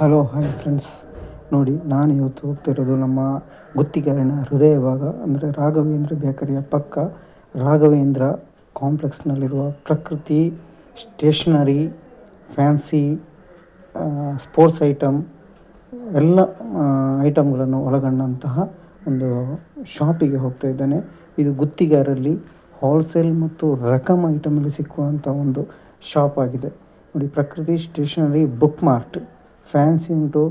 Hello hi friends ನೋಡಿ, ನಾನು ಇವತ್ತು ಹೋಗ್ತಿರೋದು ನಮ್ಮ ಗುತ್ತಿಗೆಯನ್ನ ಹೃದಯ ಭಾಗ ಅಂದರೆ ರಾಘವೇಂದ್ರ ಬೇಕರಿಯ ಪಕ್ಕ. ರಾಘವೇಂದ್ರ ಕಾಂಪ್ಲೆಕ್ಸ್ನಲ್ಲಿರುವ ಪ್ರಕೃತಿ ಸ್ಟೇಷನರಿ ಫ್ಯಾನ್ಸಿ ಸ್ಪೋರ್ಟ್ಸ್ ಐಟಮ್ ಎಲ್ಲ ಐಟಮ್ಗಳನ್ನು ಒಳಗೊಂಡಂತಹ ಒಂದು ಶಾಪಿಗೆ ಹೋಗ್ತಾ ಇದ್ದೇನೆ. ಇದು ಗುತ್ತಿಗೆಯರಲ್ಲಿ ಹೋಲ್ಸೇಲ್ ಮತ್ತು ರಕಮ್ ಐಟಮಲ್ಲಿ ಸಿಕ್ಕುವಂಥ ಒಂದು ಶಾಪ್ ಆಗಿದೆ. ನೋಡಿ, Prakruthi stationery book mart fancy ಉಂಟು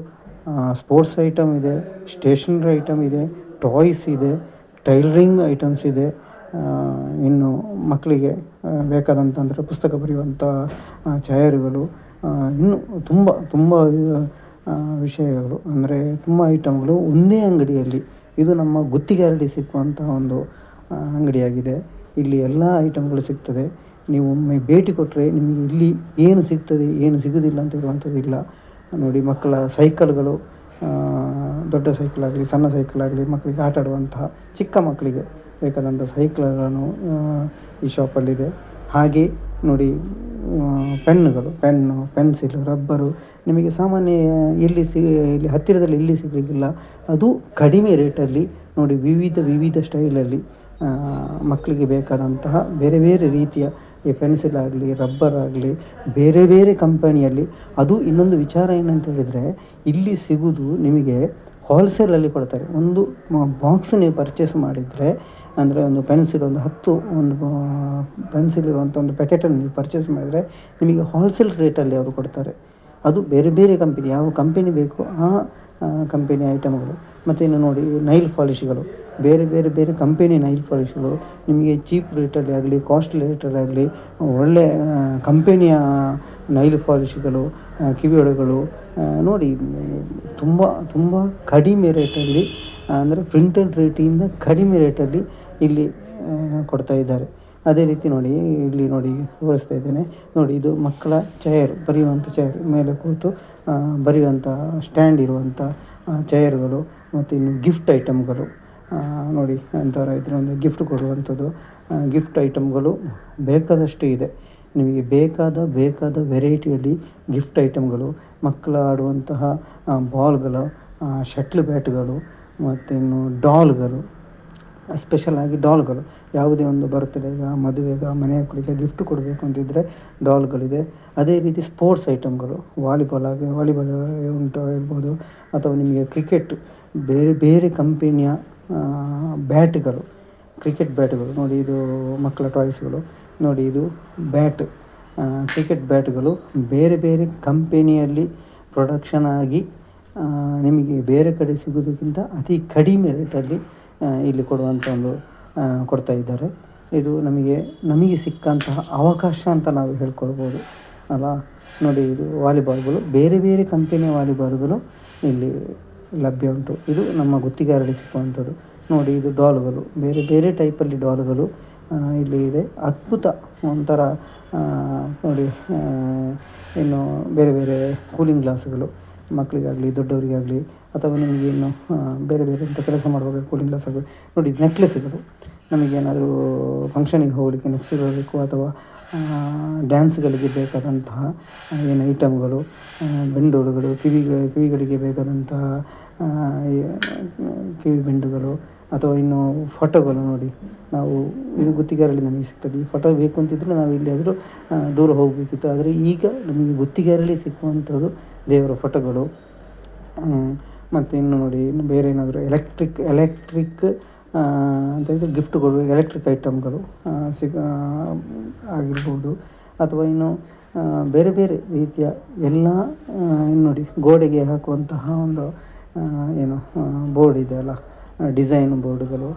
ಸ್ಪೋರ್ಟ್ಸ್ ಐಟಮ್ ಇದೆ, ಸ್ಟೇಷನರಿ ಐಟಮ್ ಇದೆ, ಟಾಯ್ಸ್ ಇದೆ, ಟೈಲರಿಂಗ್ ಐಟಮ್ಸ್ ಇದೆ ಇನ್ನು ಮಕ್ಕಳಿಗೆ ಬೇಕಾದಂಥ ಅಂದರೆ ಪುಸ್ತಕ ಬರೆಯುವಂಥ ಚಾಯರುಗಳು ಇನ್ನು ತುಂಬ ತುಂಬ ವಿಷಯಗಳು, ಅಂದರೆ ತುಂಬ ಐಟಮ್ಗಳು ಒಂದೇ ಅಂಗಡಿಯಲ್ಲಿ. ಇದು ನಮ್ಮ ಗುತ್ತಿಗೆರಡಿ ಸಿಕ್ಕುವಂಥ ಒಂದು ಅಂಗಡಿಯಾಗಿದೆ. ಇಲ್ಲಿ ಎಲ್ಲ ಐಟಮ್ಗಳು ಸಿಗ್ತದೆ. ನೀವು ಒಮ್ಮೆ ಭೇಟಿ ಕೊಟ್ಟರೆ ನಿಮಗೆ ಇಲ್ಲಿ ಏನು ಸಿಗ್ತದೆ, ಏನು ಸಿಗೋದಿಲ್ಲ ಅಂತ ಹೇಳುವಂಥದ್ದಿಲ್ಲ. ನೋಡಿ ಮಕ್ಕಳ ಸೈಕಲ್ಗಳು ದೊಡ್ಡ ಸೈಕಲ್ ಆಗಲಿ, ಸಣ್ಣ ಸೈಕಲ್ ಆಗಲಿ ಮಕ್ಕಳಿಗೆ ಆಟ ಆಡುವಂತಹ ಚಿಕ್ಕ ಮಕ್ಕಳಿಗೆ ಬೇಕಾದಂಥ ಸೈಕಲ್ಗಳನ್ನು ಈ ಶಾಪಲ್ಲಿದೆ. ಹಾಗೆ ನೋಡಿ ಪೆನ್ನುಗಳು, ಪೆನ್ನು, ಪೆನ್ಸಿಲ್, ರಬ್ಬರು ನಿಮಗೆ ಸಾಮಾನ್ಯ ಎಲ್ಲಿ ಸಿ, ಇಲ್ಲಿ ಹತ್ತಿರದಲ್ಲಿ ಎಲ್ಲಿ ಸಿಗಲಿಕ್ಕಿಲ್ಲ. ಅದು ಕಡಿಮೆ ರೇಟಲ್ಲಿ ನೋಡಿ ವಿವಿಧ ವಿವಿಧ ಸ್ಟೈಲಲ್ಲಿ ಮಕ್ಕಳಿಗೆ ಬೇಕಾದಂತಹ ಬೇರೆ ಬೇರೆ ರೀತಿಯ ಈ ಪೆನ್ಸಿಲ್ ಆಗಲಿ ರಬ್ಬರ್ ಆಗಲಿ, ಬೇರೆ ಬೇರೆ ಕಂಪನಿಯಲ್ಲಿ ಅದು ಇನ್ನೊಂದು ವಿಚಾರ ಏನಂತ ಹೇಳಿದರೆ ಇಲ್ಲಿ ಸಿಗೋದು ನಿಮಗೆ ಹೋಲ್ಸೇಲಲ್ಲಿ ಕೊಡ್ತಾರೆ. ಒಂದು ಬಾಕ್ಸ್ ನೀವು ಪರ್ಚೇಸ್ ಮಾಡಿದರೆ ಅಂದರೆ ಒಂದು ಪೆನ್ಸಿಲ್ ಒಂದು ಹತ್ತು, ಒಂದು ಪೆನ್ಸಿಲ್ ಇರುವಂಥ ಒಂದು ಪ್ಯಾಕೆಟನ್ನು ನೀವು ಪರ್ಚೇಸ್ ಮಾಡಿದರೆ ನಿಮಗೆ ಹೋಲ್ಸೇಲ್ ರೇಟಲ್ಲಿ ಅವರು ಕೊಡ್ತಾರೆ. ಅದು ಬೇರೆ ಬೇರೆ ಕಂಪನಿ ಯಾವ ಕಂಪನಿ ಬೇಕು ಆ ಕಂಪನಿ ಐಟಮ್ಗಳು ಮತ್ತು ಇನ್ನು ನೋಡಿ ನೈಲ್ ಪಾಲಿಶ್ಗಳು ಬೇರೆ ಬೇರೆ ಬೇರೆ ಕಂಪೆನಿ ನೈಲ್ ಪಾಲಿಶ್ಗಳು ನಿಮಗೆ ಚೀಪ್ ರೇಟಲ್ಲಿ ಆಗಲಿ ಕಾಸ್ಟ್ಲಿ ರೇಟಲ್ಲಿ ಆಗಲಿ ಒಳ್ಳೆಯ ಕಂಪೆನಿಯ ನೈಲ್ ಪಾಲಿಶ್ಗಳು ಕಿವಿಯೊಳಗಳು ನೋಡಿ, ತುಂಬ ತುಂಬ ಕಡಿಮೆ ರೇಟಲ್ಲಿ ಅಂದರೆ ಪ್ರಿಂಟೆಡ್ ರೇಟಿಂದ ಕಡಿಮೆ ರೇಟಲ್ಲಿ ಇಲ್ಲಿ ಕೊಡ್ತಾ ಇದ್ದಾರೆ. ಅದೇ ರೀತಿ ನೋಡಿ, ಇಲ್ಲಿ ನೋಡಿ ತೋರಿಸ್ತಾ ಇದ್ದೇನೆ. ನೋಡಿ, ಇದು ಮಕ್ಕಳ ಚೇರ್ ಬರೆಯುವಂಥ ಚೇರ್ ಮೇಲೆ ಕೂತು ಬರೆಯುವಂಥ ಸ್ಟ್ಯಾಂಡ್ ಇರುವಂಥ ಚೇರ್ಗಳು ಮತ್ತು ಇನ್ನು ಗಿಫ್ಟ್ ಐಟಮ್ಗಳು ನೋಡಿ, ಅಂಥವ್ರ ಇದ್ರೆ ಒಂದು ಗಿಫ್ಟ್ ಕೊಡುವಂಥದ್ದು. ಗಿಫ್ಟ್ ಐಟಮ್ಗಳು ಬೇಕಾದಷ್ಟು ಇದೆ. ನಿಮಗೆ ಬೇಕಾದ ಬೇಕಾದ ವೆರೈಟಿಯಲ್ಲಿ ಗಿಫ್ಟ್ ಐಟಮ್ಗಳು ಮಕ್ಕಳು ಆಡುವಂತಹ ಬಾಲ್ಗಳು ಶಟ್ಲ್ ಬ್ಯಾಟ್ಗಳು ಮತ್ತಿನ್ನು ಡಾಲ್ಗಳು ಸ್ಪೆಷಲಾಗಿ ಡಾಲ್ಗಳು ಯಾವುದೇ ಒಂದು ಬರ್ತ್ಡೇಗ ಮದುವೆಗ ಮನೆಯ ಕುಳಿಗೆ ಗಿಫ್ಟ್ ಕೊಡಬೇಕು ಅಂತಿದ್ದರೆ ಡಾಲ್ಗಳಿದೆ ಅದೇ ರೀತಿ ಸ್ಪೋರ್ಟ್ಸ್ ಐಟಮ್ಗಳು ವಾಲಿಬಾಲ್ ಆಗಿ ವಾಲಿಬಾಲ್ ಉಂಟು ಇರ್ಬೋದು, ಅಥವಾ ನಿಮಗೆ ಕ್ರಿಕೆಟ್ ಬೇರೆ ಬೇರೆ ಕಂಪನಿಯ ಬ್ಯಾಟ್ಗಳು, ಕ್ರಿಕೆಟ್ ಬ್ಯಾಟ್ಗಳು, ನೋಡಿ ಇದು ಮಕ್ಕಳ ಟಾಯ್ಸ್ಗಳು, ನೋಡಿ ಇದು ಬ್ಯಾಟ್ ಕ್ರಿಕೆಟ್ ಬ್ಯಾಟ್ಗಳು ಬೇರೆ ಬೇರೆ ಕಂಪೆನಿಯಲ್ಲಿ ಪ್ರೊಡಕ್ಷನ್ ಆಗಿ ನಿಮಗೆ ಬೇರೆ ಕಡೆ ಸಿಗೋದಕ್ಕಿಂತ ಅತಿ ಕಡಿಮೆ ರೇಟಲ್ಲಿ ಇಲ್ಲಿ ಕೊಡುವಂಥ ಒಂದು ಕೊಡ್ತಾ ಇದ್ದಾರೆ. ಇದು ನಮಗೆ ನಮಗೆ ಸಿಕ್ಕಂತಹ ಅವಕಾಶ ಅಂತ ನಾವು ಹೇಳ್ಕೊಳ್ಬೋದು. ಅಲ್ಲ, ನೋಡಿ ಇದು ವಾಲಿಬಾಲ್ಗಳು, ಬೇರೆ ಬೇರೆ ಕಂಪೆನಿಯ ವಾಲಿಬಾಲ್ಗಳು ಇಲ್ಲಿ ಲಭ್ಯ ಉಂಟು. ಇದು ನಮ್ಮ ಗುತ್ತಿಗೆರಡಿ ಸಿಕ್ಕುವಂಥದ್ದು. ನೋಡಿ, ಇದು ಡಾಲ್ಗಳು. ಬೇರೆ ಬೇರೆ ಟೈಪಲ್ಲಿ ಡಾಲ್ಗಳು ಇಲ್ಲಿ ಇದೆ. ಅದ್ಭುತ ಒಂಥರ ನೋಡಿ ಇನ್ನು ಬೇರೆ ಬೇರೆ ಕೂಲಿಂಗ್ ಗ್ಲಾಸ್ಗಳು. ಮಕ್ಕಳಿಗಾಗಲಿ, ದೊಡ್ಡವರಿಗಾಗಲಿ, ಅಥವಾ ನಿಮಗೆ ಇನ್ನು ಬೇರೆ ಬೇರೆ ಅಂತ ಕೆಲಸ ಮಾಡುವಾಗ ಕೂಲಿಂಗ್ ಗ್ಲಾಸ್ ಆಗಲಿ ನೋಡಿ, ನೆಕ್ಲೆಸ್ಗಳು. ನಮಗೇನಾದರೂ ಫಂಕ್ಷನಿಗೆ ಹೋಗಲಿಕ್ಕೆ ನೆಕ್ಸ್ ಇರಬೇಕು ಅಥವಾ ಡ್ಯಾನ್ಸ್ಗಳಿಗೆ ಬೇಕಾದಂತಹ ಏನು ಐಟಮ್ಗಳು ಬೆಂಡೋಳುಗಳು, ಕಿವಿ, ಕಿವಿಗಳಿಗೆ ಬೇಕಾದಂತಹ ಕಿವಿ ಬೆಂಡುಗಳು ಅಥವಾ ಇನ್ನು ಫೋಟೋಗಳು ನೋಡಿ. ನಾವು ಇದು ಗುತ್ತಿಗೆಯಲ್ಲಿ ನಮಗೆ ಸಿಗ್ತದೆ. ಈ ಫೋಟೋ ಬೇಕು ಅಂತಿದ್ದರೆ ನಾವು ಎಲ್ಲಿಯಾದರೂ ದೂರ ಹೋಗಬೇಕಿತ್ತು. ಆದರೆ ಈಗ ನಮಗೆ ಗುತ್ತಿಗೆಯಲ್ಲಿ ಸಿಕ್ಕುವಂಥದ್ದು ದೇವರ ಫೋಟೋಗಳು. ಮತ್ತು ಇನ್ನು ನೋಡಿ, ಇನ್ನು ಬೇರೆ ಏನಾದರೂ ಎಲೆಕ್ಟ್ರಿಕ್ ಎಲೆಕ್ಟ್ರಿಕ್ ಅಂತ ಹೇಳಿದರೆ ಗಿಫ್ಟ್ಗಳು, ಎಲೆಕ್ಟ್ರಿಕ್ ಐಟಮ್ಗಳು ಸಿಗ, ಆಗಿರ್ಬೋದು. ಅಥವಾ ಇನ್ನು ಬೇರೆ ಬೇರೆ ರೀತಿಯ ಎಲ್ಲ ಇನ್ನು ನೋಡಿ, ಗೋಡೆಗೆ ಹಾಕುವಂತಹ ಒಂದು ಏನು ಬೋರ್ಡ್ ಇದೆ ಅಲ್ಲ ಡಿಸೈನ್ ಬೋರ್ಡ್ಗಳು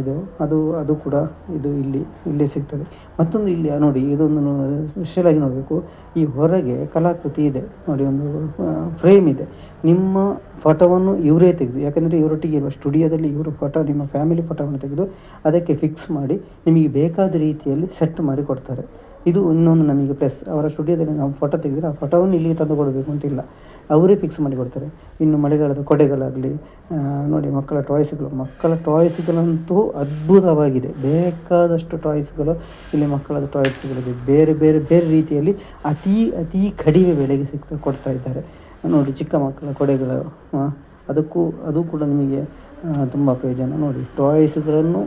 ಇದು, ಅದು ಅದು ಕೂಡ ಇದು ಇಲ್ಲಿ, ಇಲ್ಲೇ ಸಿಗ್ತದೆ. ಮತ್ತೊಂದು ಇಲ್ಲಿ, ನೋಡಿ, ಇದೊಂದು ಸ್ಪೆಷಲಾಗಿ ನೋಡಬೇಕು. ಈ ಹೊರಗೆ ಕಲಾಕೃತಿ ಇದೆ. ನೋಡಿ, ಒಂದು ಫ್ರೇಮ್ ಇದೆ. ನಿಮ್ಮ ಫೋಟೋವನ್ನು ಇವರೇ ತೆಗೆದು, ಯಾಕೆಂದರೆ ಇವರೊಟ್ಟಿಗೆ ಇರುವ ಸ್ಟುಡಿಯೋದಲ್ಲಿ ಇವರು ಫೋಟೋ ನಿಮ್ಮ ಫ್ಯಾಮಿಲಿ ಫೋಟೋವನ್ನು ತೆಗೆದು ಅದಕ್ಕೆ ಫಿಕ್ಸ್ ಮಾಡಿ, ನಿಮಗೆ ಬೇಕಾದ ರೀತಿಯಲ್ಲಿ ಸೆಟ್ ಮಾಡಿ ಕೊಡ್ತಾರೆ. ಇದು ಇನ್ನೊಂದು ನಮಗೆ ಪ್ಲಸ್ ಅವರ ಸ್ಟುಡಿಯೋದಲ್ಲಿ ನಾವು ಫೋಟೋ ತೆಗೆದರೆ ಆ ಫೋಟೋವನ್ನು ಇಲ್ಲಿಗೆ ತಂದು ಕೊಡಬೇಕು ಅಂತಿಲ್ಲ. ಅವರೇ ಫಿಕ್ಸ್ ಮಾಡಿ ಕೊಡ್ತಾರೆ. ಇನ್ನು ಮಳೆಗಾಲದ ಕೊಡೆಗಳಾಗಲಿ ನೋಡಿ ಮಕ್ಕಳ ಟಾಯ್ಸ್ಗಳು ಮಕ್ಕಳ ಟಾಯ್ಸ್ಗಳಂತೂ ಅದ್ಭುತವಾಗಿದೆ. ಬೇಕಾದಷ್ಟು ಟಾಯ್ಸ್ಗಳು ಇಲ್ಲಿ ಮಕ್ಕಳದ ಟಾಯ್ಸ್ಗಳಿದೆ ಬೇರೆ ಬೇರೆ ಬೇರೆ ರೀತಿಯಲ್ಲಿ ಅತೀ ಅತೀ ಕಡಿಮೆ ಬೆಲೆಗೆ ಸಿಗ್ತಾ ಕೊಡ್ತಾ ಇದ್ದಾರೆ. ನೋಡಿ ಚಿಕ್ಕ ಮಕ್ಕಳ ಕೊಡೆಗಳು ಅದಕ್ಕೂ, ಅದು ಕೂಡ ನಿಮಗೆ ತುಂಬ ಪ್ರಯೋಜನ. ನೋಡಿ ಟಾಯ್ಸ್ಗಳನ್ನು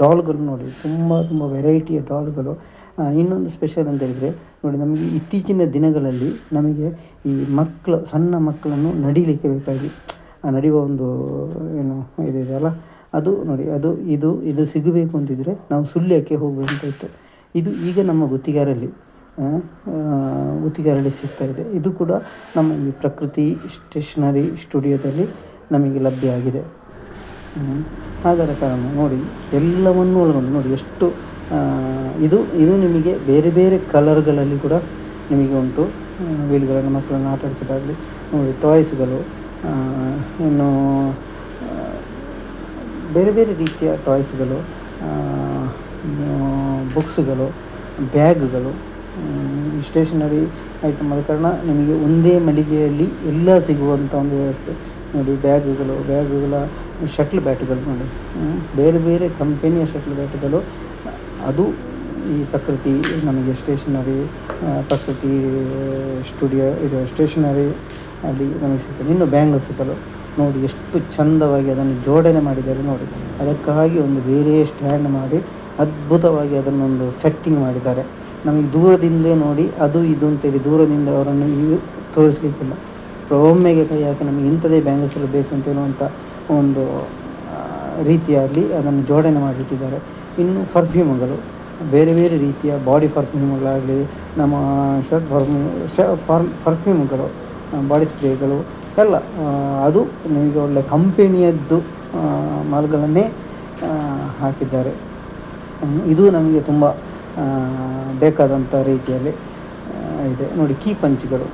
ಡಾಲ್ಗಳು ನೋಡಿ, ತುಂಬ ತುಂಬ ವೆರೈಟಿಯ ಡಾಲ್ಗಳು ಇನ್ನೊಂದು ಸ್ಪೆಷಲ್ ಅಂತ ಹೇಳಿದರೆ, ನೋಡಿ ನಮಗೆ ಇತ್ತೀಚಿನ ದಿನಗಳಲ್ಲಿ ನಮಗೆ ಈ ಮಕ್ಕಳು ಸಣ್ಣ ಮಕ್ಕಳನ್ನು ನಡಿಲಿಕ್ಕೆ ಬೇಕಾಗಿ ನಡೆಯುವ ಒಂದು, ಏನು ಇದಿದೆಯಲ್ಲ ಅದು ನೋಡಿ, ಅದು, ಇದು ಇದು ಸಿಗಬೇಕು ಅಂತಿದ್ದರೆ ನಾವು ಸುಳ್ಯಕ್ಕೆ ಹೋಗಬೇಕಂತ ಇತ್ತು. ಇದು ಈಗ ನಮ್ಮ ಗುತ್ತಿಗಾರಲ್ಲಿ ಗುತ್ತಿಗಾರಲ್ಲಿ ಸಿಗ್ತಾಯಿದೆ ಇದು. ಕೂಡ ನಮ್ಮ ಈ ಪ್ರಕೃತಿ ಸ್ಟೇಷನರಿ ಸ್ಟುಡಿಯೋದಲ್ಲಿ ನಮಗೆ ಲಭ್ಯ ಆಗಿದೆ. ಹಾಗಾದ ಕಾರಣ ನೋಡಿ, ಎಲ್ಲವನ್ನೂ ಒಳಗೊಂಡು ನೋಡಿ, ಎಷ್ಟು ಇದು ಇದು ನಿಮಗೆ ಬೇರೆ ಬೇರೆ ಕಲರ್ಗಳಲ್ಲಿ ಕೂಡ ನಿಮಗೆ ಉಂಟು. ವೀಲ್ಗಳನ್ನು ಮಕ್ಕಳನ್ನು ಆಟ ಆಡಿಸೋದಾಗಲಿ, ನೋಡಿ ಟಾಯ್ಸ್ಗಳು ಇನ್ನು ಬೇರೆ ಬೇರೆ ರೀತಿಯ ಟಾಯ್ಸ್ಗಳು ಬುಕ್ಸ್ಗಳು, ಬ್ಯಾಗ್ಗಳು ಸ್ಟೇಷನರಿ ಐಟಮ್ ಆದ ಕಾರಣ ನಿಮಗೆ ಒಂದೇ ಮಳಿಗೆಯಲ್ಲಿ ಎಲ್ಲ ಸಿಗುವಂಥ ಒಂದು ವ್ಯವಸ್ಥೆ. ನೋಡಿ ಬ್ಯಾಗುಗಳು, ಬ್ಯಾಗುಗಳ ಶಟ್ಲ್ ಬ್ಯಾಟ್ಗಳು ನೋಡಿ. ಬೇರೆ ಬೇರೆ ಕಂಪೆನಿಯ ಶಟ್ಲ್ ಬ್ಯಾಟ್ಗಳು ಅದು ಈ ಪ್ರಕೃತಿ ನಮಗೆ ಸ್ಟೇಷನರಿ ಪ್ರಕೃತಿ ಸ್ಟುಡಿಯೋ, ಇದು ಸ್ಟೇಷನರಿ ಅಲ್ಲಿ ನಮಗೆ ಸಿಗ್ತದೆ. ಇನ್ನು ಬ್ಯಾಂಗಲ್ಸ್ಗಳು ನೋಡಿ ಎಷ್ಟು ಚಂದವಾಗಿ ಅದನ್ನು ಜೋಡಣೆ ಮಾಡಿದ್ದಾರೆ ನೋಡಿ. ಅದಕ್ಕಾಗಿ ಒಂದು ಬೇರೆ ಸ್ಟ್ಯಾಂಡ್ ಮಾಡಿ ಅದ್ಭುತವಾಗಿ ಅದನ್ನೊಂದು ಸೆಟ್ಟಿಂಗ್ ಮಾಡಿದ್ದಾರೆ. ನಮಗೆ ದೂರದಿಂದಲೇ ನೋಡಿ ಅದು ಇದು ಅಂತೇಳಿ ದೂರದಿಂದ ಅವರನ್ನು ತೋರಿಸಲಿಕ್ಕಿಲ್ಲ. ಒಮ್ಮೆಗೆ ಕೈ ಹಾಕಿ ನಮಗೆ ಇಂಥದೇ ಬ್ಯಾಂಗಲ್ಸ್ ಬೇಕು ಅಂತ ಹೇಳುವಂಥ ಒಂದು ರೀತಿಯಲ್ಲಿ ಅದನ್ನು ಜೋಡಣೆ ಮಾಡಿಟ್ಟಿದ್ದಾರೆ. ಇನ್ನು ಪರ್ಫ್ಯೂಮ್ಗಳು ಬೇರೆ ಬೇರೆ ರೀತಿಯ ಬಾಡಿ ಪರ್ಫ್ಯೂಮ್ಗಳಾಗಲಿ ನಮ್ಮ ಶರ್ಟ್ ಪರ್ಫ್ಯೂಮ್ ಶ ಫಾರ್ಮ್ ಪರ್ಫ್ಯೂಮ್ಗಳು ಬಾಡಿ ಸ್ಪ್ರೇಗಳು ಎಲ್ಲ ಅದು ನಿಮಗೆ ಒಳ್ಳೆ ಕಂಪೆನಿಯದ್ದು ಮಾಲ್ಗಳನ್ನೇ ಹಾಕಿದ್ದಾರೆ. ಇದು ನಮಗೆ ತುಂಬ ಬೇಕಾದಂಥ ರೀತಿಯಲ್ಲಿ ಇದೆ. ನೋಡಿ, ಕೀ ಪಂಚ್ಗಳು.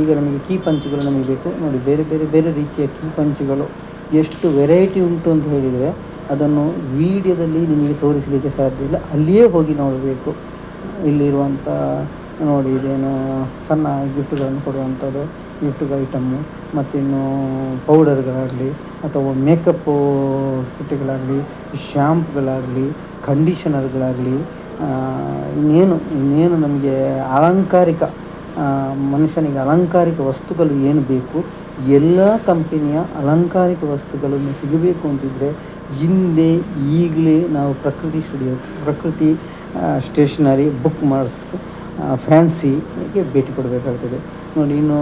ಈಗ ನಮಗೆ ಕೀ ಪಂಚ್ಗಳು ನಮಗೆ ಬೇಕು. ನೋಡಿ, ಬೇರೆ ಬೇರೆ ಬೇರೆ ರೀತಿಯ ಕೀ ಪಂಚ್ಗಳು, ಎಷ್ಟು ವೆರೈಟಿ ಉಂಟು ಅಂತ ಹೇಳಿದರೆ ಅದನ್ನು ವೀಡಿಯೋದಲ್ಲಿ ನಿಮಗೆ ತೋರಿಸಲಿಕ್ಕೆ ಸಾಧ್ಯ ಇಲ್ಲ. ಅಲ್ಲಿಯೇ ಹೋಗಿ ನೋಡಬೇಕು. ಇಲ್ಲಿರುವಂಥ ನೋಡಿ ಇದೇನು ಸಣ್ಣ ಗಿಫ್ಟ್ಗಳನ್ನು ಕೊಡುವಂಥದ್ದು ಗಿಫ್ಟ್ ಐಟಮ್ಮು ಮತ್ತಿನ್ನು ಪೌಡರ್ಗಳಾಗಲಿ ಅಥವಾ ಮೇಕಪ್ಪು ಕಿಟ್ಗಳಾಗಲಿ, ಶ್ಯಾಂಪ್ಗಳಾಗಲಿ, ಕಂಡೀಷನರ್ಗಳಾಗಲಿ ಇನ್ನೇನು ಇನ್ನೇನು ನಮಗೆ ಅಲಂಕಾರಿಕ ಮನುಷ್ಯನಿಗೆ ಅಲಂಕಾರಿಕ ವಸ್ತುಗಳು ಏನು ಬೇಕು, ಎಲ್ಲ ಕಂಪನಿಯ ಅಲಂಕಾರಿಕ ವಸ್ತುಗಳನ್ನು ಸಿಗಬೇಕು ಅಂತಿದ್ದರೆ ಹಿಂದೆ ಈಗಲೇ ನಾವು ಪ್ರಕೃತಿ ಸ್ಟುಡಿಯೋ, ಪ್ರಕೃತಿ ಸ್ಟೇಷನರಿ, ಬುಕ್ ಮಾರ್ಸ್ ಫ್ಯಾನ್ಸಿಗೆ ಭೇಟಿ ಕೊಡಬೇಕಾಗ್ತದೆ. ನೋಡಿ, ಇನ್ನು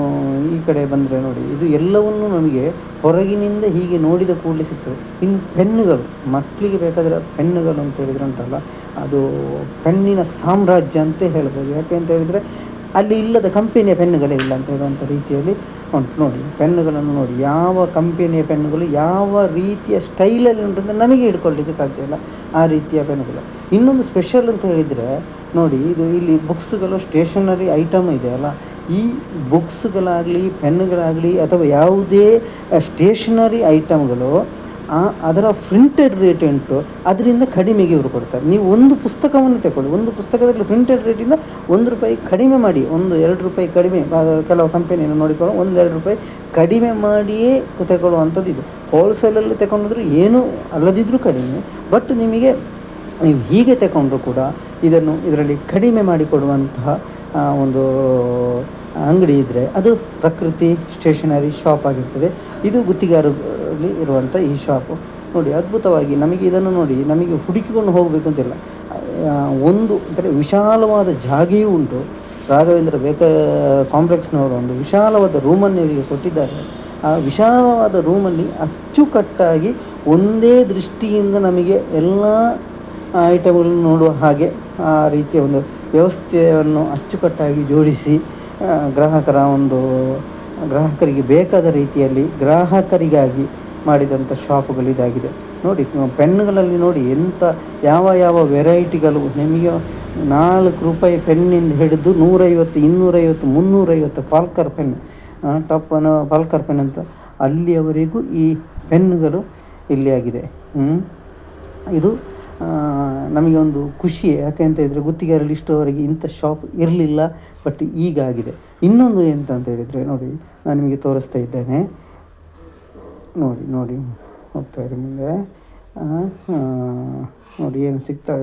ಈ ಕಡೆ ಬಂದರೆ ನೋಡಿ, ಇದು ಎಲ್ಲವನ್ನು ನಮಗೆ ಹೊರಗಿನಿಂದ ಹೀಗೆ ನೋಡಿದ ಕೂಡಲೇ ಸಿಗ್ತದೆ. ಇನ್ನು ಪೆನ್ನುಗಳು, ಮಕ್ಕಳಿಗೆ ಬೇಕಾದರೆ ಪೆನ್ನುಗಳು ಅಂತ ಹೇಳಿದ್ರೆ ಉಂಟಲ್ಲ ಅದು ಪೆನ್ನಿನ ಸಾಮ್ರಾಜ್ಯ ಅಂತ ಹೇಳ್ಬೋದು. ಯಾಕೆ ಅಂತ ಹೇಳಿದರೆ ಅಲ್ಲಿ ಇಲ್ಲದ ಕಂಪೆನಿಯ ಪೆನ್ನುಗಳೇ ಇಲ್ಲ ಅಂತ ಹೇಳುವಂಥ ರೀತಿಯಲ್ಲಿ ಉಂಟು. ನೋಡಿ, ಪೆನ್ನುಗಳನ್ನು ನೋಡಿ, ಯಾವ ಕಂಪೆನಿಯ ಪೆನ್ನುಗಳು ಯಾವ ರೀತಿಯ ಸ್ಟೈಲಲ್ಲಿ ಉಂಟು ಅಂತ ನಮಗೆ ಹಿಡ್ಕೊಳ್ಳಿಕ್ಕೆ ಸಾಧ್ಯ ಇಲ್ಲ ಆ ರೀತಿಯ ಪೆನ್ನುಗಳು. ಇನ್ನೊಂದು ಸ್ಪೆಷಲ್ ಅಂತ ಹೇಳಿದರೆ, ನೋಡಿ, ಇದು ಇಲ್ಲಿ ಬುಕ್ಸ್ಗಳು ಸ್ಟೇಷನರಿ ಐಟಮ್ ಇದೆ ಅಲ್ಲ. ಈ ಬುಕ್ಸ್ಗಳಾಗಲಿ, ಪೆನ್ನುಗಳಾಗಲಿ ಅಥವಾ ಯಾವುದೇ ಸ್ಟೇಷನರಿ ಐಟಮ್ಗಳು ಅದರ ಪ್ರಿಂಟೆಡ್ ರೇಟ್ ಉಂಟು ಅದರಿಂದ ಕಡಿಮೆಗೆ ಇವರು ಕೊಡ್ತಾರೆ. ನೀವು ಒಂದು ಪುಸ್ತಕವನ್ನು ತಗೊಳ್ಳಿ. ಒಂದು ಪುಸ್ತಕದಲ್ಲಿ ಪ್ರಿಂಟೆಡ್ ರೇಟಿಂದ ಒಂದು ರೂಪಾಯಿ ಕಡಿಮೆ ಮಾಡಿ, ಒಂದು ಎರಡು ರೂಪಾಯಿ ಕಡಿಮೆ ಕೆಲವು ಕಂಪೆನಿಯನ್ನು ನೋಡಿಕೊಂಡು ಒಂದು ಎರಡು ರೂಪಾಯಿ ಕಡಿಮೆ ಮಾಡಿಯೇ ತಗೊಳ್ಳುವಂಥದ್ದು ಇದು. ಹೋಲ್ಸೇಲಲ್ಲಿ ತಗೊಂಡಿದ್ರು ಏನೂ ಅಲ್ಲದಿದ್ದರೂ ಕಡಿಮೆ ಬಟ್ ನಿಮಗೆ ನೀವು ಹೀಗೆ ತಗೊಂಡ್ರು ಕೂಡ ಇದನ್ನು ಇದರಲ್ಲಿ ಕಡಿಮೆ ಮಾಡಿಕೊಡುವಂತಹ ಒಂದು ಅಂಗಡಿ ಇದ್ದರೆ ಅದು ಪ್ರಕೃತಿ ಸ್ಟೇಷನರಿ ಶಾಪ್ ಆಗಿರ್ತದೆ. ಇದು ಗುತ್ತಿಗಾರಲ್ಲಿ ಇರುವಂಥ ಈ ಶಾಪು. ನೋಡಿ, ಅದ್ಭುತವಾಗಿ ನಮಗೆ ಇದನ್ನು ನೋಡಿ, ನಮಗೆ ಹುಡುಕಿಕೊಂಡು ಹೋಗಬೇಕು ಅಂತಿಲ್ಲ ಒಂದು ಅಂದರೆ ವಿಶಾಲವಾದ ಜಾಗೆಯೂ ಉಂಟು. ರಾಘವೇಂದ್ರ ಬೇಕ, ಕಾಂಪ್ಲೆಕ್ಸ್ನವರು ಒಂದು ವಿಶಾಲವಾದ ರೂಮನ್ನು ಇವರಿಗೆ ಕೊಟ್ಟಿದ್ದಾರೆ. ಆ ವಿಶಾಲವಾದ ರೂಮಲ್ಲಿ ಅಚ್ಚುಕಟ್ಟಾಗಿ ಒಂದೇ ದೃಷ್ಟಿಯಿಂದ ನಮಗೆ ಎಲ್ಲ ಐಟಮ್ಗಳನ್ನು ನೋಡುವ ಹಾಗೆ ಆ ರೀತಿಯ ಒಂದು ವ್ಯವಸ್ಥೆಯನ್ನು ಅಚ್ಚುಕಟ್ಟಾಗಿ ಜೋಡಿಸಿ ಗ್ರಾಹಕರ ಒಂದು, ಗ್ರಾಹಕರಿಗೆ ಬೇಕಾದ ರೀತಿಯಲ್ಲಿ ಗ್ರಾಹಕರಿಗಾಗಿ ಮಾಡಿದಂಥ ಶಾಪುಗಳು ಇದಾಗಿದೆ. ನೋಡಿ ಪೆನ್ಗಳಲ್ಲಿ ನೋಡಿ ಎಂಥ, ಯಾವ ಯಾವ ವೆರೈಟಿಗಳು ನಿಮಗೆ ನಾಲ್ಕು ರೂಪಾಯಿ ಪೆನ್ನಿಂದ ಹಿಡಿದು ನೂರೈವತ್ತು, ಇನ್ನೂರೈವತ್ತು, ಮುನ್ನೂರೈವತ್ತು ಫಾಲ್ಕರ್ ಪೆನ್ ಟಾಪ್ ಫಾಲ್ಕರ್ ಪೆನ್ ಅಂತ ಅಲ್ಲಿಯವರೆಗೂ ಈ ಪೆನ್ನುಗಳು ಇಲ್ಲಿ ಆಗಿದೆ ಇದು ನಮಗೆ ಒಂದು ಖುಷಿ ಯಾಕೆ ಅಂತ ಹೇಳಿದರೆ ಗುತ್ತಿಗೆಯಲ್ಲಿ ಇಷ್ಟೋವರೆಗೆ ಇಂಥ ಶಾಪ್ ಇರಲಿಲ್ಲ ಬಟ್ ಈಗ ಆಗಿದೆ ಇನ್ನೊಂದು ಎಂತ ಅಂತ ಹೇಳಿದರೆ, ನೋಡಿ, ನಾನು ನಿಮಗೆ ತೋರಿಸ್ತಾ ಇದ್ದೇನೆ. ನೋಡಿ ನೋಡಿ, ಹೋಗ್ತಾ ಇರಿ ಮುಂದೆ. ನೋಡಿ, ಏನು ಸಿಗ್ತಾ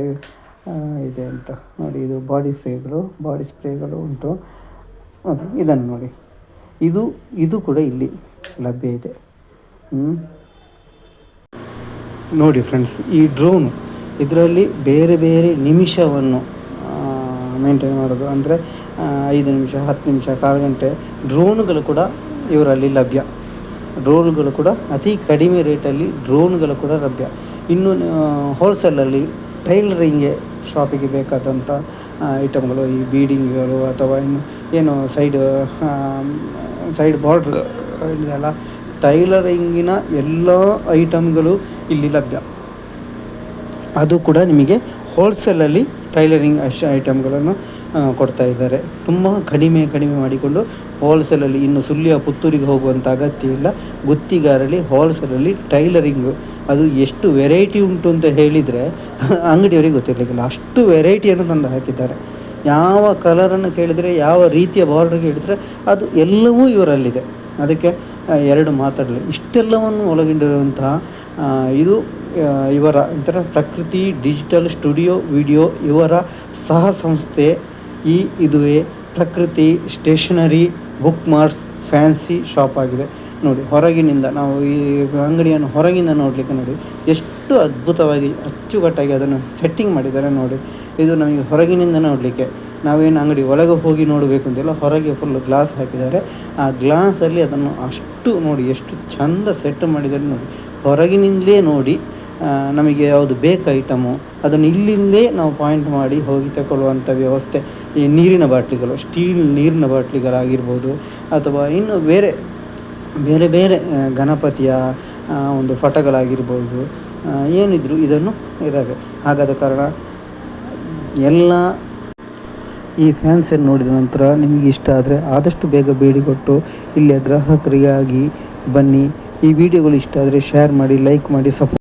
ಇದೆ ಅಂತ. ನೋಡಿ, ಇದು ಬಾಡಿ ಸ್ಪ್ರೇಗಳು ಬಾಡಿ ಸ್ಪ್ರೇಗಳು ಉಂಟು. ಇದನ್ನು ನೋಡಿ. ಇದು ಇದು ಕೂಡ ಇಲ್ಲಿ ಲಭ್ಯ ಇದೆ. ನೋಡಿ ಫ್ರೆಂಡ್ಸ್ ಈ ಡ್ರೋನ್ ಇದರಲ್ಲಿ ಬೇರೆ ಬೇರೆ ನಿಮಿಷವನ್ನು ಮೇಂಟೈನ್ ಮಾಡೋದು. ಅಂದರೆ ಐದು ನಿಮಿಷ, ಹತ್ತು ನಿಮಿಷ, ಕಾಲು ಗಂಟೆ. ಡ್ರೋನ್ಗಳು ಕೂಡ ಇವರಲ್ಲಿ ಲಭ್ಯ. ಡ್ರೋನ್ಗಳು ಕೂಡ ಅತಿ ಕಡಿಮೆ ರೇಟಲ್ಲಿ ಡ್ರೋನ್ಗಳು ಕೂಡ ಲಭ್ಯ. ಇನ್ನು ಹೋಲ್ಸೇಲಲ್ಲಿ ಟೈಲರಿಂಗ್ಗೆ ಶಾಪಿಗೆ ಬೇಕಾದಂಥ ಐಟಮ್ಗಳು ಈ ಬೀಡಿಂಗ್ಗಳು ಅಥವಾ ಇನ್ನು ಏನು ಸೈಡ್ ಸೈಡ್ ಬಾರ್ಡ್ರ್ ಇದೆಯಲ್ಲ ಟೈಲರಿಂಗಿನ ಎಲ್ಲ ಐಟಮ್ಗಳು ಇಲ್ಲಿ ಲಭ್ಯ. ಅದು ಕೂಡ ನಿಮಗೆ ಹೋಲ್ಸೇಲಲ್ಲಿ ಟೈಲರಿಂಗ್ ಅಷ್ಟು ಐಟಮ್ಗಳನ್ನು ಕೊಡ್ತಾ ಇದ್ದಾರೆ. ತುಂಬ ಕಡಿಮೆ ಕಡಿಮೆ ಮಾಡಿಕೊಂಡು ಹೋಲ್ಸೇಲಲ್ಲಿ ಇನ್ನು ಸುಳ್ಯ ಪುತ್ತೂರಿಗೆ ಹೋಗುವಂಥ ಅಗತ್ಯ ಇಲ್ಲ. ಗುತ್ತಿಗಾರಲ್ಲಿ ಹೋಲ್ಸೇಲಲ್ಲಿ ಟೈಲರಿಂಗು ಅದು ಎಷ್ಟು ವೆರೈಟಿ ಉಂಟು ಅಂತ ಹೇಳಿದರೆ, ಅಂಗಡಿಯವರಿಗೆ ಗೊತ್ತಿರಲಿಕ್ಕಿಲ್ಲ. ಅಷ್ಟು ವೆರೈಟಿಯನ್ನು ತಂದು ಹಾಕಿದ್ದಾರೆ. ಯಾವ ಕಲರನ್ನು ಕೇಳಿದರೆ, ಯಾವ ರೀತಿಯ ಬಾರ್ಡರ್ ಕೇಳಿದರೆ ಅದು ಎಲ್ಲವೂ ಇವರಲ್ಲಿದೆ. ಅದಕ್ಕೆ ಎರಡು ಮಾತಾಡಲಿ ಇಷ್ಟೆಲ್ಲವನ್ನು ಒಳಗೊಂಡಿರುವಂತಹ ಇದು ಇವರ ಒಂಥರ ಪ್ರಕೃತಿ, ಡಿಜಿಟಲ್ ಸ್ಟುಡಿಯೋ, ವಿಡಿಯೋ ಇವರ ಸಹ ಸಂಸ್ಥೆ ಈ ಇದುವೆ Prakruthi stationery book marks fancy shop ಆಗಿದೆ. ನೋಡಿ, ಹೊರಗಿನಿಂದ ನಾವು ಈ ಅಂಗಡಿಯನ್ನು ಹೊರಗಿಂದ ನೋಡಲಿಕ್ಕೆ ನೋಡಿ, ಎಷ್ಟು ಅದ್ಭುತವಾಗಿ, ಅಚ್ಚುಕಟ್ಟಾಗಿ ಅದನ್ನು ಸೆಟ್ಟಿಂಗ್ ಮಾಡಿದ್ದಾರೆ ನೋಡಿ. ಇದು ನಮಗೆ ಹೊರಗಿನಿಂದ ನೋಡಲಿಕ್ಕೆ, ನಾವೇನು ಅಂಗಡಿ ಒಳಗೆ ಹೋಗಿ ನೋಡಬೇಕು ಅಂತಿಲ್ಲ ಹೊರಗೆ ಫುಲ್ ಗ್ಲಾಸ್ ಹಾಕಿದ್ದಾರೆ. ಆ ಗ್ಲಾಸಲ್ಲಿ ಅದನ್ನು ಅಷ್ಟು ನೋಡಿ, ಎಷ್ಟು ಚಂದ ಸೆಟ್ ಮಾಡಿದ್ದಾರೆ ನೋಡಿ. ಹೊರಗಿನಿಂದಲೇ ನೋಡಿ ನಮಗೆ ಯಾವುದು ಬೇಕು ಐಟಮು ಅದನ್ನು ಇಲ್ಲಿಂದೇ ನಾವು ಪಾಯಿಂಟ್ ಮಾಡಿ ಹೋಗಿ ತಗೊಳ್ಳುವಂಥ ವ್ಯವಸ್ಥೆ, ಈ ನೀರಿನ ಬಾಟ್ಲಿಗಳು ಸ್ಟೀಲ್ ನೀರಿನ ಬಾಟ್ಲಿಗಳಾಗಿರ್ಬೋದು, ಅಥವಾ ಇನ್ನು ಬೇರೆ ಬೇರೆ ಬೇರೆ ಗಣಪತಿಯ ಒಂದು ಫಟಗಳಾಗಿರ್ಬೋದು ಏನಿದ್ರು ಇದನ್ನು ಇದಾಗೆ. ಹಾಗಾದ ಕಾರಣ ಎಲ್ಲ ಈ ಫ್ಯಾನ್ಸನ್ನು ನೋಡಿದ ನಂತರ ನಿಮಗೆ ಇಷ್ಟ ಆದರೆ ಆದಷ್ಟು ಬೇಗ ಬೇಡಿ ಕೊಟ್ಟು ಇಲ್ಲಿಯ ಗ್ರಾಹಕರಿಗಾಗಿ ಬನ್ನಿ. ಈ ವಿಡಿಯೋಗಳು ಇಷ್ಟ ಆದರೆ ಶೇರ್ ಮಾಡಿ ಲೈಕ್ ಮಾಡಿ ಸಪೋರ್ಟ್